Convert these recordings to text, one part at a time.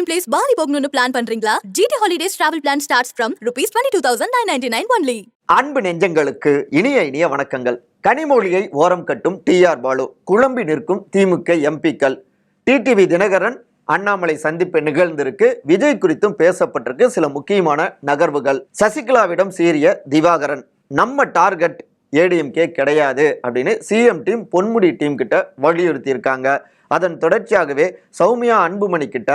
Dream place Bali போகணும்னு plan பண்றீங்களா? GT holidays travel plan starts from rupees twenty two thousand nine ninety nine only அன்பு நெஞ்சங்களுக்கு இனிய இனிய வணக்கங்கள். கனிமொழியை ஓரம் கட்டும் டிஆர் பாலு குழம்பி நிற்கும் திமுக எம்பிக்கள். டிடிவி தினகரன் அண்ணாமலை சந்திப்பு நிகழ்ந்திருக்கு. விஜய் குறித்தும் பேசப்பட்டிருக்கு சில முக்கியமான நகர்வுகள். சசிகலாவிடம் சீரிய திவாகரன் நம்ம டார்கெட் ஏடிஎம்கே கிடையாது அப்படின்னு சிஎம் டீம் பொன்முடி டீம் கிட்ட வலியுறுத்தியிருக்காங்க. அதன் தொடர்ச்சியாகவே சௌமியா அன்புமணி கிட்ட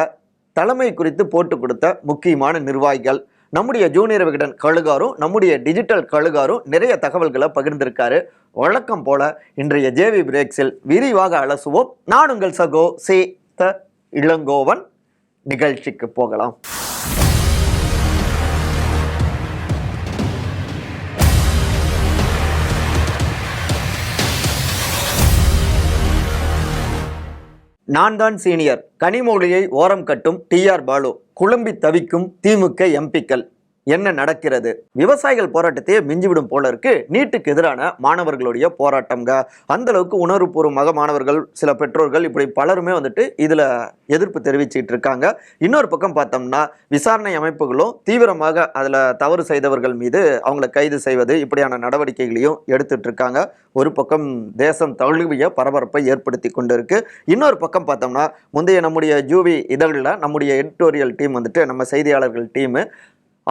தலைமை குறித்து போட்டு கொடுத்த முக்கியமான நிர்வாகிகள். நம்முடைய ஜூனியர் விகடன் கழுகாரும் நம்முடைய டிஜிட்டல் கழுகாரும் நிறைய தகவல்களை பகிர்ந்திருக்காரு. வழக்கம் போல இன்றைய ஜேவி பிரேக்ஸில் விரிவாக அலசுவோம். நான் உங்கள் சகோ சே த இளங்கோவன். நிகழ்ச்சிக்கு போகலாம். நான் தான் சீனியர். கனிமொழியை ஓரம் கட்டும் டிஆர் பாலு. குழம்பி தவிக்கும் திமுக எம்பிக்கள் என்ன நடக்கிறது? விவசாயிகள் போராட்டத்தையே மிஞ்சிவிடும் போல இருக்கு. நீட்டுக்கு எதிரான மாணவர்களுடைய போராட்டம்ங்க. அந்த அளவுக்கு உணர்வுபூர்வமாக மாணவர்கள் சில பெற்றோர்கள் இப்படி பலருமே வந்துட்டு இதுல எதிர்ப்பு தெரிவிச்சுட்டு இருக்காங்க. இன்னொரு பக்கம் பார்த்தோம்னா விசாரணை அமைப்புகளும் தீவிரமாக அதுல தவறு செய்தவர்கள் மீது அவங்களை கைது செய்வது இப்படியான நடவடிக்கைகளையும் எடுத்துட்டு இருக்காங்க. ஒரு பக்கம் தேசம் தழுவிய பரபரப்பை ஏற்படுத்தி கொண்டு இருக்கு இன்னொரு பக்கம் பார்த்தோம்னா முந்தைய நம்முடைய ஜூவி இதழில் நம்முடைய எடிட்டோரியல் டீம் வந்துட்டு நம்ம செய்தியாளர்கள் டீமு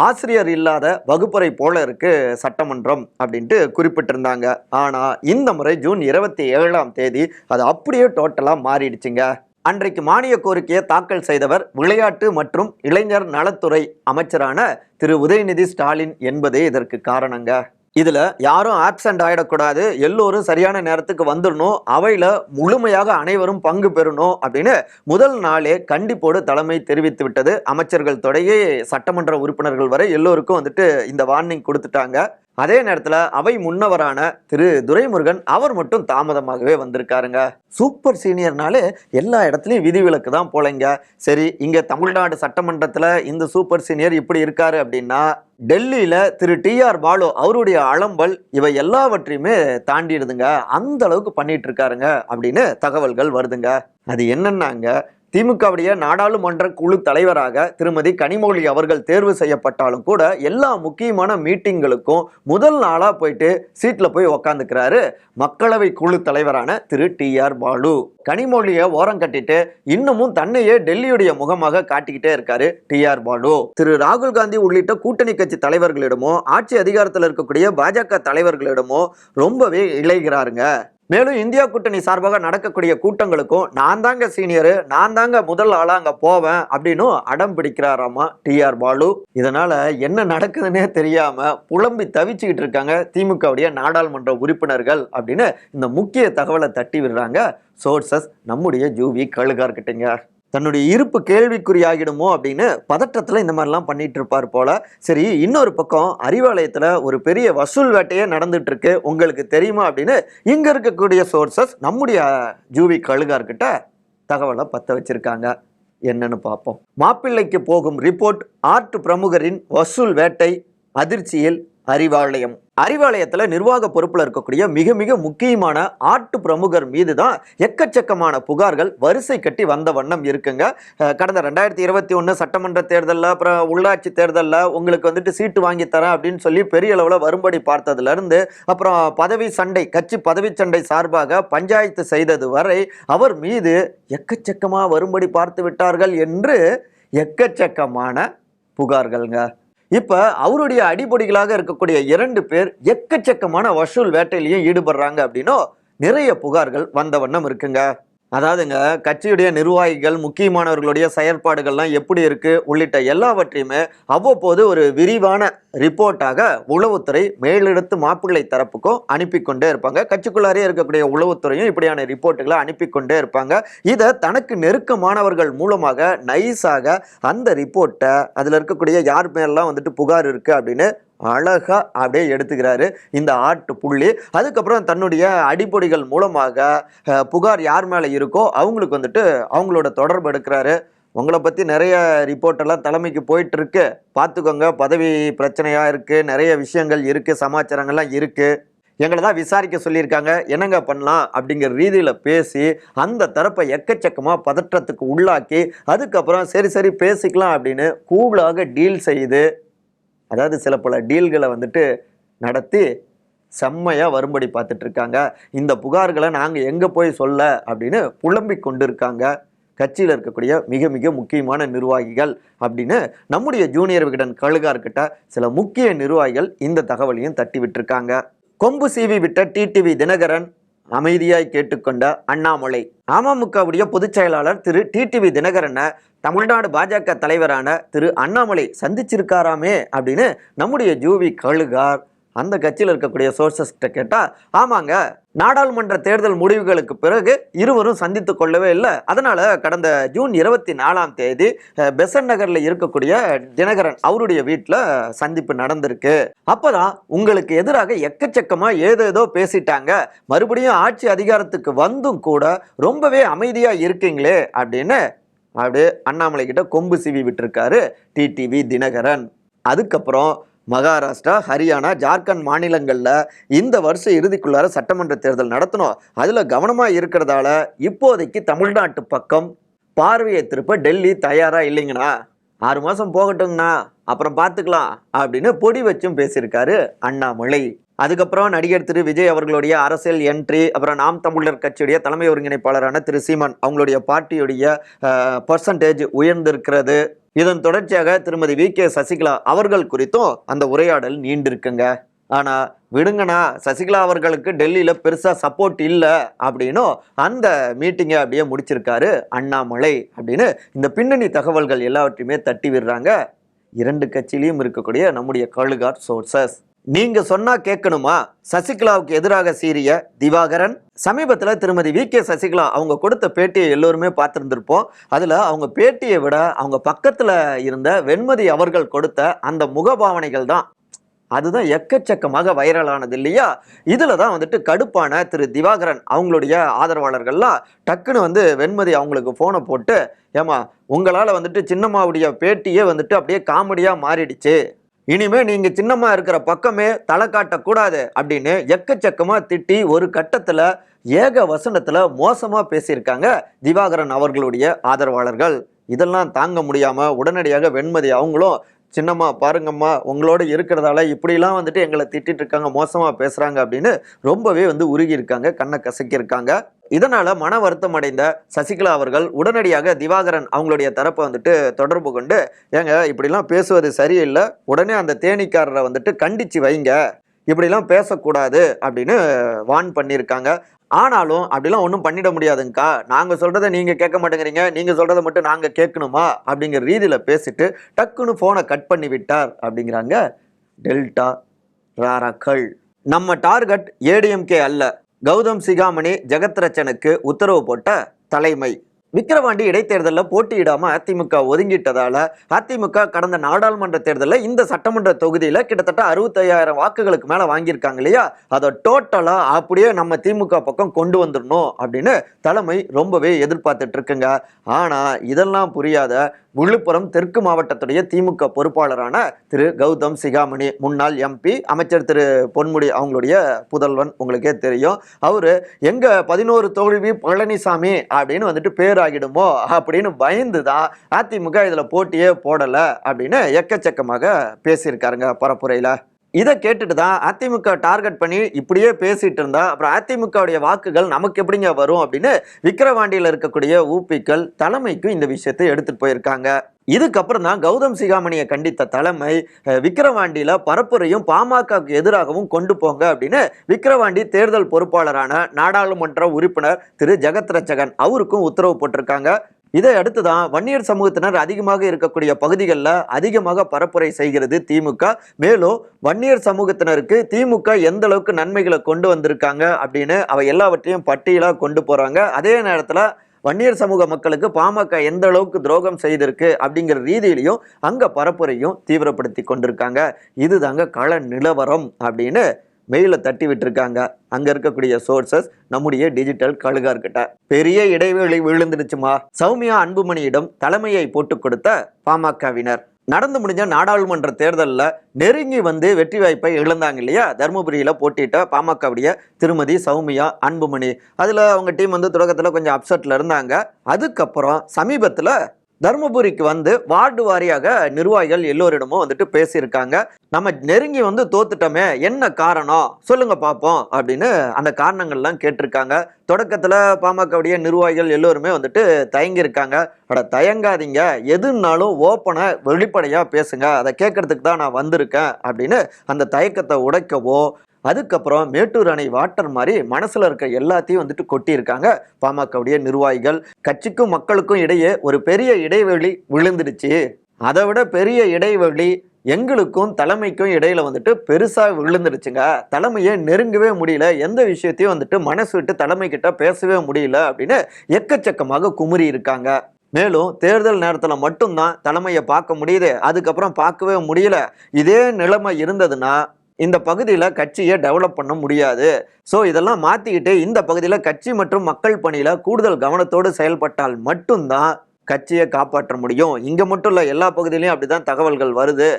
ஆசிரியர் இல்லாத வகுப்பறை போல இருக்கு சட்டமன்றம் அப்படின்ட்டு குறிப்பிட்டிருந்தாங்க. ஆனால் இந்த முறை ஜூன் இருபத்தி ஏழாம் தேதி அது அப்படியே டோட்டலாக மாறிடுச்சுங்க. அன்றைக்கு மானிய கோரிக்கையை தாக்கல் செய்தவர் விளையாட்டு மற்றும் இளைஞர் நலத்துறை அமைச்சரான திரு. உதயநிதி ஸ்டாலின் என்பதே இதற்கு காரணங்க. இதில் யாரும் ஆப்சண்ட் ஆகிடக்கூடாது எல்லோரும் சரியான நேரத்துக்கு வந்துடணும். அவையில் முழுமையாக அனைவரும் பங்கு பெறணும் அப்படின்னு முதல் நாளே கண்டிப்போடு தலைமை தெரிவித்து விட்டது. அமைச்சர்கள் தொடங்கி சட்டமன்ற உறுப்பினர்கள் வரை எல்லோருக்கும் வந்துட்டு இந்த வார்னிங் கொடுத்துட்டாங்க. அதே நேரத்தில் அவை முன்னவரான திரு துரைமுருகன் அவர் மட்டும் தாமதமாகவே வந்திருக்காருங்க. சூப்பர் சீனியர்னாலே எல்லா இடத்துலையும் விதிவிலக்கு தான் போலைங்க. சரி இங்கே தமிழ்நாடு சட்டமன்றத்தில் இந்த சூப்பர் சீனியர் இப்படி இருக்காரு அப்படின்னா டெல்லியில் திரு டிஆர் பாலு அவருடைய அலம்பல் இவை எல்லாவற்றையுமே தாண்டிடுதுங்க. அந்த அளவுக்கு பண்ணிட்டு இருக்காருங்க அப்படின்னு தகவல்கள் வருதுங்க. அது என்னன்னாங்க? திமுகவுடைய நாடாளுமன்ற குழு தலைவராக திருமதி கனிமொழி அவர்கள் தேர்வு செய்யப்பட்டாலும் கூட எல்லா முக்கியமான மீட்டிங்களுக்கும் முதல் நாளாக போயிட்டு சீட்டில் போய் உக்காந்துக்கிறாரு மக்களவை குழு தலைவரான திரு டி ஆர் பாலு. கனிமொழியை ஓரம் கட்டிட்டு இன்னமும் தன்னையே டெல்லியுடைய முகமாக காட்டிக்கிட்டே இருக்காரு டி ஆர் பாலு. திரு ராகுல் காந்தி உள்ளிட்ட கூட்டணி கட்சி தலைவர்களிடமோ ஆட்சி அதிகாரத்தில் இருக்கக்கூடிய பாஜக தலைவர்களிடமோ ரொம்பவே இழைகிறாருங்க மேலும் இந்தியா கூட்டணி சார்பாக நடக்கக்கூடிய கூட்டங்களுக்கும் நான் தாங்க சீனியரு நான் தாங்க முதல் ஆளா அங்க போவேன் அப்படின்னு அடம் பிடிக்கிறாராமா டிஆர் பாலு. இதனால என்ன நடக்குதுன்னே தெரியாம புலம்பி தவிச்சுக்கிட்டு இருக்காங்க திமுகவுடைய நாடாளுமன்ற உறுப்பினர்கள் அப்படின்னு இந்த முக்கிய தகவலை தட்டி விடுறாங்க. சோர்சஸ் நம்முடைய ஜூவி கழுகார்கிட்டங்க. தன்னுடைய இருப்பு கேள்விக்குறியாகிடுமோ அப்படின்னு பதற்றத்தில் இந்த மாதிரிலாம் பண்ணிட்டு இருப்பார் போல. சரி இன்னொரு பக்கம் அறிவாலயத்தில் ஒரு பெரிய வசூல் வேட்டையே நடந்துட்டு இருக்கு உங்களுக்கு தெரியுமா அப்படின்னு இங்கே இருக்கக்கூடிய சோர்சஸ் நம்முடைய ஜூவி கழுகார்கிட்ட தகவலை பற்ற வச்சிருக்காங்க. என்னன்னு பார்ப்போம் மாப்பிள்ளைக்கு போகும் ரிப்போர்ட் ஆர்ட் பிரமுகரின் வசூல் வேட்டை அதிர்ச்சியில் அறிவாலயம். அறிவாலயத்தில் நிர்வாக பொறுப்பில் இருக்கக்கூடிய மிக மிக முக்கியமான ஆட்டு பிரமுகர் மீது தான் எக்கச்சக்கமான புகார்கள் வரிசை கட்டி வந்த வண்ணம் இருக்குங்க. கடந்த ரெண்டாயிரத்தி இருபத்தி ஒன்று சட்டமன்ற தேர்தலில் அப்புறம் உள்ளாட்சி தேர்தலில் உங்களுக்கு வந்துட்டு சீட்டு வாங்கி தரேன் அப்படின்னு சொல்லி பெரிய அளவில் வரும்படி பார்த்ததுலேருந்து அப்புறம் பதவி சண்டை கட்சி பதவி சண்டை சார்பாக பஞ்சாயத்து செய்தது வரை அவர் மீது எக்கச்சக்கமாக வரும்படி பார்த்து விட்டார்கள் என்று எக்கச்சக்கமான புகார்கள்ங்க. இப்போ அவருடைய அடிபொடிகளாக இருக்கக்கூடிய இரண்டு பேர் எக்கச்சக்கமான வசூல் வேட்டையிலையும் ஈடுபடுறாங்க அப்படின்னோ நிறைய புகார்கள் வந்த வண்ணம் இருக்குங்க. அதாவதுங்க கட்சியுடைய நிர்வாகிகள் முக்கியமானவர்களுடைய செயற்பாடுகள்லாம் எப்படி இருக்குது உள்ளிட்ட எல்லாவற்றையுமே அவ்வப்போது ஒரு விரிவான ரிப்போர்ட்டாக உளவுத்துறை மேலெடுத்து மாப்பிள்ளை தரப்புக்கும் அனுப்பி கொண்டே இருப்பாங்க. கட்சிக்குள்ளாரே இருக்கக்கூடிய உளவுத்துறையும் இப்படியான ரிப்போர்ட்டுகளை அனுப்பி கொண்டே இருப்பாங்க. இதை தனக்கு நெருக்கமானவர்கள் மூலமாக நைஸாக அந்த ரிப்போர்ட்டை அதில் இருக்கக்கூடிய யார் மேலாம் வந்துட்டு புகார் இருக்குது அப்படின்னு அழகாக அப்படியே எடுத்துக்கிறாரு இந்த ஆட்டு புள்ளி. அதுக்கப்புறம் தன்னுடைய அடிப்பொடிகள் மூலமாக புகார் யார் மேலே இருக்கோ அவங்களுக்கு வந்துட்டு அவங்களோட தொடர்பு எடுக்கிறாரு. உங்களை பற்றி நிறைய ரிப்போர்ட்டெல்லாம் தலைமைக்கு போயிட்டுருக்கு. பார்த்துக்கோங்க பதவி பிரச்சனையாக இருக்குது நிறைய விஷயங்கள் இருக்குது சமாச்சாரங்கள்லாம் இருக்குது எங்களை தான் விசாரிக்க சொல்லியிருக்காங்க. என்னங்க பண்ணலாம் அப்படிங்கிற ரீதியில் பேசி அந்த தரப்பை எக்கச்சக்கமாக பதற்றத்துக்கு உள்ளாக்கி அதுக்கப்புறம் சரி சரி பேசிக்கலாம் அப்படின்னு கூலாக டீல் செய்து அதாவது சில பல டீல்களை வந்துட்டு நடத்தி செம்மையாக வரும்படி பார்த்துட்ருக்காங்க. இந்த புகார்களை நாங்கள் எங்கே போய் சொல்ல அப்படின்னு புலம்பிக் கொண்டு இருக்காங்க கட்சியில் இருக்கக்கூடிய மிக மிக முக்கியமான நிர்வாகிகள் அப்படின்னு நம்முடைய ஜூனியர் விகடன் கழுகார்கிட்ட சில முக்கிய நிர்வாகிகள் இந்த தகவலையும் தட்டி விட்டுருக்காங்க கொம்பு சீவி விட்ட டிடிவி தினகரன் அமைதியாய் கேட்டுக்கொண்ட அண்ணாமலை. அமமுகவுடைய பொதுச் செயலாளர் திரு. டிடிவி தினகரனை தமிழ்நாடு பாஜக தலைவரான திரு. அண்ணாமலை சந்திச்சிருக்காராமே அப்படின்னு நம்முடைய ஜூவி கழுகார் அந்த கட்சியில் இருக்கக்கூடிய சோர்சஸ்கிட்ட கேட்டால் ஆமாங்க நாடாளுமன்ற தேர்தல் முடிவுகளுக்கு பிறகு இருவரும் சந்தித்து கொள்ளவே இல்லை. அதனால் கடந்த ஜூன் இருபத்தி நாலாம் தேதி பெசன் நகரில் இருக்கக்கூடிய தினகரன் அவருடைய வீட்டில் சந்திப்பு நடந்திருக்கு. அப்போதான் உங்களுக்கு எதிராக எக்கச்சக்கமா ஏதேதோ பேசிட்டாங்க. மறுபடியும் ஆட்சி அதிகாரத்துக்கு வந்தும் கூட ரொம்பவே அமைதியாக இருக்கீங்களே அப்படின்னு அப்படியே அண்ணாமலை கிட்ட கொம்பு சீவி விட்டுருக்காரு டிடிவி தினகரன். அதுக்கப்புறம் மகாராஷ்டிரா ஹரியானா ஜார்க்கண்ட் மாநிலங்களில் இந்த வருஷம் இறுதிக்குள்ளார சட்டமன்ற தேர்தல் நடத்தணும். அதில் கவனமாக இருக்கிறதால இப்போதைக்கு தமிழ்நாட்டு பக்கம் பார்வையை திருப்ப டெல்லி தயாராக இல்லைங்கண்ணா. ஆறு மாதம் போகட்டுங்கண்ணா. அப்புறம் பார்த்துக்கலாம் அப்படின்னு பொடி வச்சும் பேசியிருக்காரு அண்ணாமலை. அதுக்கப்புறம் நடிகர் திரு விஜய் அவர்களுடைய அரசியல் என்ட்ரி அப்புறம் நாம் தமிழர் கட்சியுடைய தலைமை ஒருங்கிணைப்பாளரான திரு சீமான் அவங்களுடைய பார்ட்டியுடைய பர்சன்டேஜ் உயர்ந்திருக்கிறது. இதன் தொடர்ச்சியாக திருமதி வி கே சசிகலா அவர்கள் குறித்தும் அந்த உரையாடல் நீண்டிருக்குங்க. ஆனா விடுங்கண்ணா சசிகலா அவர்களுக்கு டெல்லியில பெருசா சப்போர்ட் இல்லை அப்படின்னும் அந்த மீட்டிங்கை அப்படியே முடிச்சிருக்காரு அண்ணாமலை அப்படின்னு இந்த பின்னணி தகவல்கள் எல்லாவற்றையுமே தட்டி விடுறாங்க. இரண்டு கட்சியிலையும் இருக்கக்கூடிய நம்முடைய கழுகார் சோர்சஸ் நீங்க சொன்னா கேட்கணுமா? சசிகலாவுக்கு எதிராக சீரிய திவாகரன்? சமீபத்தில் திருமதி வி கே சசிகலா அவங்க கொடுத்த பேட்டியை எல்லோருமே பார்த்துருந்துருப்போம். அதில் அவங்க பேட்டியை விட அவங்க பக்கத்தில் இருந்த வெண்மதி அவர்கள் கொடுத்த அந்த முகபாவனைகள் தான். அதுதான் எக்கச்சக்கமாக வைரலானது இல்லையா? இதில் தான் வந்துட்டு கடுப்பான திரு திவாகரன் அவங்களுடைய ஆதரவாளர்கள்லாம் டக்குன்னு வந்து வெண்மதி அவங்களுக்கு ஃபோனை போட்டு ஏமா உங்களால் வந்துட்டு சின்னம்மாவுடைய பேட்டியே வந்துட்டு அப்படியே காமெடியாக மாறிடுச்சு. இனிமே நீங்க சின்னமா இருக்கிற பக்கமே தலை காட்டக்கூடாது அப்படின்னு எக்கச்சக்கமா திட்டி ஒரு கட்டத்துல ஏக வசனத்துல மோசமா பேசியிருக்காங்க திவாகரன் அவர்களுடைய ஆதரவாளர்கள். இதெல்லாம் தாங்க முடியாம உடனடியாக வெண்மதி அவங்களும் சின்னம்மா பாருங்கம்மா உங்களோட இருக்கிறதால இப்படிலாம் வந்துட்டு எங்களை திட்டிட்டு இருக்காங்க மோசமா பேசுறாங்க அப்படின்னு ரொம்பவே வந்து உருகி இருக்காங்க கண்ணை கசக்கியிருக்காங்க. இதனால மன வருத்தம் அடைந்த சசிகலா அவர்கள் உடனடியாக திவாகரன் அவங்களுடைய தரப்பை வந்துட்டு தொடர்பு கொண்டு ஏங்க இப்படிலாம் பேசுவது சரியில்லை உடனே அந்த தேனீக்காரரை வந்துட்டு கண்டிச்சு வைங்க இப்படிலாம் பேசக்கூடாது அப்படின்னு வான் பண்ணியிருக்காங்க. ஆனாலும் அப்படிலாம் ஒன்றும் பண்ணிட முடியாதுங்கக்கா. நாங்கள் சொல்கிறத நீங்கள் கேட்க மாட்டேங்கிறீங்க. நீங்கள் சொல்கிறத மட்டும் நாங்கள் கேட்கணுமா? அப்படிங்கிற ரீதியில் பேசிட்டு டக்குன்னு ஃபோனை கட் பண்ணி விட்டார் அப்படிங்கிறாங்க டெல்டா ராராக்கள். நம்ம டார்கெட் ஏடிஎம்கே அல்ல. கௌதம் சிகாமணி ஜெகத்ரட்சனுக்கு உத்தரவு போட்ட தலைமை. விக்கிரவாண்டி இடைத்தேர்தலில் போட்டியிடாமல் அதிமுக ஒதுங்கிட்டதால் அதிமுக கடந்த நாடாளுமன்ற தேர்தலில் இந்த சட்டமன்ற தொகுதியில் கிட்டத்தட்ட அறுபத்தையாயிரம் வாக்குகளுக்கு மேலே வாங்கியிருக்காங்க இல்லையா? அதை டோட்டலாக அப்படியே நம்ம திமுக பக்கம் கொண்டு வந்துடணும் அப்படின்னு தலைமை ரொம்பவே எதிர்பார்த்துட்டு இருக்குங்க. இதெல்லாம் புரியாத விழுப்புரம் தெற்கு மாவட்டத்துடைய திமுக பொறுப்பாளரான திரு கௌதம் சிகாமணி. முன்னாள் எம்பி அமைச்சர் திரு பொன்முடி அவங்களுடைய புதல்வன் உங்களுக்கே தெரியும். அவர் எங்கே பதினோரு தோல்வி பழனிசாமி அப்படின்னு வந்துட்டு பேராகிடுமோ அப்படின்னு பயந்து தான் அதிமுக இதில் போட்டியே போடலை அப்படின்னு எக்கச்சக்கமாக பேசியிருக்காருங்க பரப்புரையில். இதை கேட்டுட்டு தான் அதிமுக டார்கெட் பண்ணி இப்படியே பேசிட்டு இருந்தா அப்புறம் அதிமுகவுடைய வாக்குகள் நமக்கு எப்படிங்க வரும் அப்படின்னு விக்கிரவாண்டியில் இருக்கக்கூடிய ஊபிக்கள் தலைமைக்கு இந்த விஷயத்தை எடுத்துட்டு போயிருக்காங்க. இதுக்கப்புறம் தான் கௌதம் சிகாமணியை கண்டித்த தலைமை விக்கிரவாண்டியில் பரப்புரையும் பாமகவுக்கு எதிராகவும் கொண்டு போங்க அப்படின்னு விக்கிரவாண்டி தேர்தல் பொறுப்பாளரான நாடாளுமன்ற உறுப்பினர் திரு. ஜெகத் ரச்சகன் அவருக்கும் உத்தரவு போட்டிருக்காங்க. இதை அடுத்து தான் வன்னியர் சமூகத்தினர் அதிகமாக இருக்கக்கூடிய பகுதிகளில் அதிகமாக பரப்புரை செய்கிறது திமுக. மேலும் வன்னியர் சமூகத்தினருக்கு திமுக எந்த அளவுக்கு நன்மைகளை கொண்டு வந்திருக்காங்க அப்படின்னு அவ எல்லாவற்றையும் பட்டியலாக கொண்டு போகிறாங்க அதே நேரத்தில் வன்னியர் சமூக மக்களுக்கு பாமக எந்த அளவுக்கு துரோகம் செய்திருக்கு அப்படிங்கிற ரீதியிலையும் அங்கே பரப்புரையும் தீவிரப்படுத்தி கொண்டிருக்காங்க. இதுதாங்க கள நிலவரம் அப்படின்னு மெயிலில் தட்டி விட்டுருக்காங்க. அங்கே இருக்கக்கூடிய சோர்சஸ் நம்முடைய டிஜிட்டல் கழுகார்கிட்ட. பெரிய இடைவெளி விழுந்துடுச்சுமா. சௌமியா அன்புமணியிடம் தலைமையை போட்டு கொடுத்த பாமகவினர். நடந்து முடிஞ்ச நாடாளுமன்ற தேர்தலில் நெருங்கி வந்து வெற்றி வாய்ப்பை இழந்தாங்க இல்லையா? தருமபுரியில் போட்டிட்ட பாமகவுடைய திருமதி சௌமியா அன்புமணி. அதில் அவங்க டீம் வந்து தொடக்கத்தில் கொஞ்சம் அப்செட்டில் இருந்தாங்க. அதுக்கப்புறம் சமீபத்தில் தருமபுரிக்கு வந்து வார்டு வாரியாக நிர்வாகிகள் எல்லோரிடமும் வந்துட்டு பேசியிருக்காங்க. நம்ம நெருங்கி வந்து தோத்துட்டோமே என்ன காரணம்? சொல்லுங்க பார்ப்போம் அப்படின்னு அந்த காரணங்கள்லாம் கேட்டிருக்காங்க. தொடக்கத்தில் பாமகவுடைய நிர்வாகிகள் எல்லோருமே வந்துட்டு தயங்கியிருக்காங்க. அட தயங்காதீங்க. எதுனாலும் ஓப்பனை வெளிப்படையாக பேசுங்க. அதை கேட்கறதுக்கு தான் நான் வந்திருக்கேன் அப்படின்னு அந்த தயக்கத்தை உடைக்கவோ அதுக்கப்புறம் மேட்டூர் அணை வாட்டர் மாதிரி மனசில் இருக்க எல்லாத்தையும் வந்துட்டு கொட்டியிருக்காங்க. பாமகவுடைய நிர்வாகிகள். கட்சிக்கும் மக்களுக்கும் இடையே ஒரு பெரிய இடைவெளி விழுந்துடுச்சு. அதை விட பெரிய இடைவெளி எங்களுக்கும் தலைமைக்கும் இடையில வந்துட்டு பெருசாக விழுந்துடுச்சுங்க. தலைமையை நெருங்கவே முடியல. எந்த விஷயத்தையும் வந்துட்டு மனசு விட்டு தலைமை கிட்ட பேசவே முடியல அப்படின்னு எக்கச்சக்கமாக குமுறி இருக்காங்க. மேலும் தேர்தல் நேரத்தில் மட்டும்தான் தலைமையை பார்க்க முடியுது. அதுக்கப்புறம் பார்க்கவே முடியல. இதே நிலைமை இருந்ததுன்னா இந்த பகுதியில் கட்சியை டெவலப் பண்ண முடியாது. ஸோ இதெல்லாம் மாற்றிக்கிட்டு இந்த பகுதியில் கட்சி மற்றும் மக்கள் பணியில் கூடுதல் கவனத்தோடு செயல்பட்டால் மட்டும்தான் கட்சியை காப்பாற்ற முடியும். இங்கே மட்டும் இல்லை எல்லா பகுதியிலையும் அப்படி தான் தகவல்கள் வருது.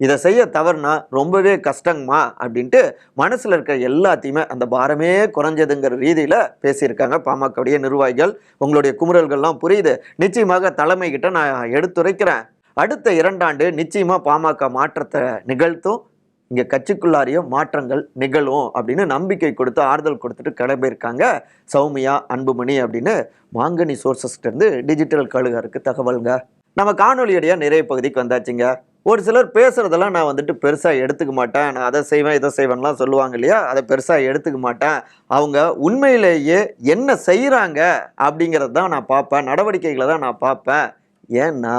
இதை செய்ய தவறுனா ரொம்பவே கஷ்டங்கம்மா அப்படின்ட்டு மனசில் இருக்கிற எல்லாத்தையுமே அந்த பாரமே குறைஞ்சதுங்கிற ரீதியில் பேசியிருக்காங்க பாமகவுடைய நிர்வாகிகள். உங்களுடைய குமுறல்கள்லாம் புரியுது. நிச்சயமாக தலைமைகிட்ட நான் எடுத்துரைக்கிறேன். அடுத்த இரண்டாண்டு நிச்சயமாக பாமக மாற்றத்தை நிகழ்த்தும். இங்கே கட்சிக்குள்ளாரையும் மாற்றங்கள் நிகழும் அப்படின்னு நம்பிக்கை கொடுத்து ஆறுதல் கொடுத்துட்டு கிளம்பியிருக்காங்க சௌமியா அன்புமணி அப்படின்னு மாங்கனி சோர்சஸ்லேருந்து டிஜிட்டல் கழுகருக்கு தகவல்ங்க. நம்ம காணொலியுடைய நிறைய பகுதிக்கு வந்தாச்சுங்க. ஒரு சிலர் பேசுகிறதெல்லாம் நான் வந்துட்டு பெருசாக எடுத்துக்க மாட்டேன். நான் அதை செய்வேன் இதை செய்வேன்லாம் சொல்லுவாங்க இல்லையா? அதை பெருசாக எடுத்துக்க மாட்டேன். அவங்க உண்மையிலேயே என்ன செய்கிறாங்க அப்படிங்கிறது தான் நான் பார்ப்பேன். நடவடிக்கைகளை தான் நான் பார்ப்பேன். ஏன்னா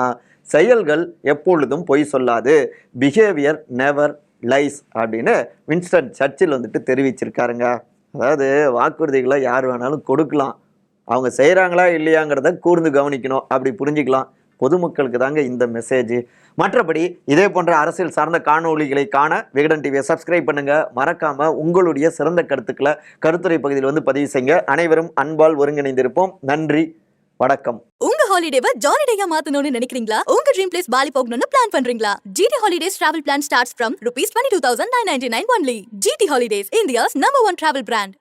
செயல்கள் எப்பொழுதும் பொய் சொல்லாது. பிஹேவியர் நெவர் லைஸ் அப்படின்னு வின்ஸ்டன் சர்ச்சில் வந்துட்டு தெரிவிச்சிருக்காருங்க. அதாவது வாக்குறுதிகளை யார் வேணாலும் கொடுக்கலாம். அவங்க செய்கிறாங்களா இல்லையாங்கிறத கூர்ந்து கவனிக்கணும். அப்படி புரிஞ்சுக்கலாம். பொதுமக்களுக்கு தாங்க இந்த மெசேஜ் மற்றபடி இதே போன்ற அரசியல் சார்ந்த காணொளிகளை காண விகடன் டிவியை சப்ஸ்கிரைப் பண்ணுங்க. மறக்காம உங்களுடைய சிறந்த கருத்துக்களை கருத்துரை பகுதியில் வந்து பதிவு செய்யுங்க. அனைவரும் அன்பால் ஒருங்கிணைந்திருப்போம். நன்றி. வணக்கம். உங்க ஹாலிடேவை ஜாலி டேயா மாத்தணும்னு நினைக்கிறீங்களா? உங்க ட்ரீம் பிளேஸ் பாலி போகணும்னு பிளான் பண்றீங்களா? GT holidays travel plan starts from rupees twenty two thousand nine ninety nine only GT holidays India's number one travel brand